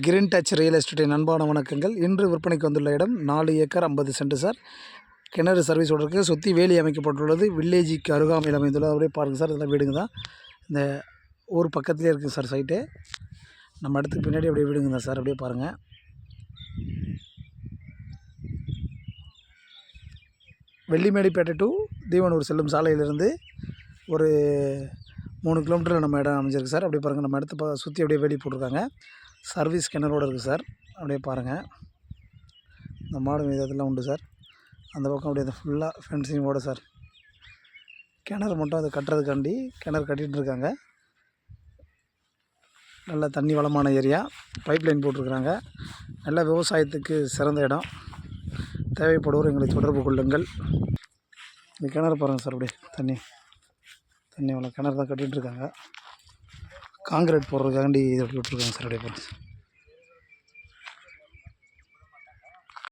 Green touch real எஸ்டேட்டின் அன்பான வணக்கங்கள். இன்று விற்பனைக்கு வந்துள்ள இடம் நாலு ஏக்கர் ஐம்பது சென்ட் சார். கிணறு சர்வீஸ் இருக்குது சுற்றி வேலி அமைக்கப்பட்டுள்ளது. வில்லேஜுக்கு அருகாமையில் அமைந்துள்ளது. அப்படியே பாருங்கள் சார். இதெல்லாம் வீடுங்க தான். இந்த ஊர் பக்கத்துலேயே இருக்குது சார் சைட்டு நம்ம இடத்துக்கு பின்னாடி அப்படியே வீடுங்க தான் சார். அப்படியே பாருங்கள் வெள்ளிமேடிப்பேட்டை டு தீவனூர் செல்லும் சாலையிலிருந்து ஒரு மூணு கிலோமீட்டரில் நம்ம இடம் அமைஞ்சிருக்கு சார். அப்படியே பாருங்கள் நம்ம இடத்த சுற்றி அப்படியே வேலி போட்டிருக்காங்க. சர்வீஸ் கிணறோடு இருக்குது சார். அப்படியே பாருங்கள் இந்த மாடு மீது இதெல்லாம் உண்டு சார். அந்த பக்கம் அப்படியே ஃபுல்லாக ஃபென்சிங்கோட சார். கிணறு மட்டும் அது கட்டுறதுக்காண்டி கிணறு கட்டிகிட்டு இருக்காங்க. நல்ல தண்ணி வளமான ஏரியா. பைப் லைன் போட்டிருக்கிறாங்க. நல்ல விவசாயத்துக்கு சிறந்த இடம். தேவைப்படுவோர் எங்களை தொடர்பு கொள்ளுங்கள். இந்த கிணறு பாருங்கள் சார் அப்படியே தண்ணி. தண்ணி வளம் கிணறு தான் கட்டிகிட்டு இருக்காங்க. காங்கிரீட் போடுறதுக்காண்டி இது விட்டுருக்காங்க விட்ருக்காங்க சார் அப்படியே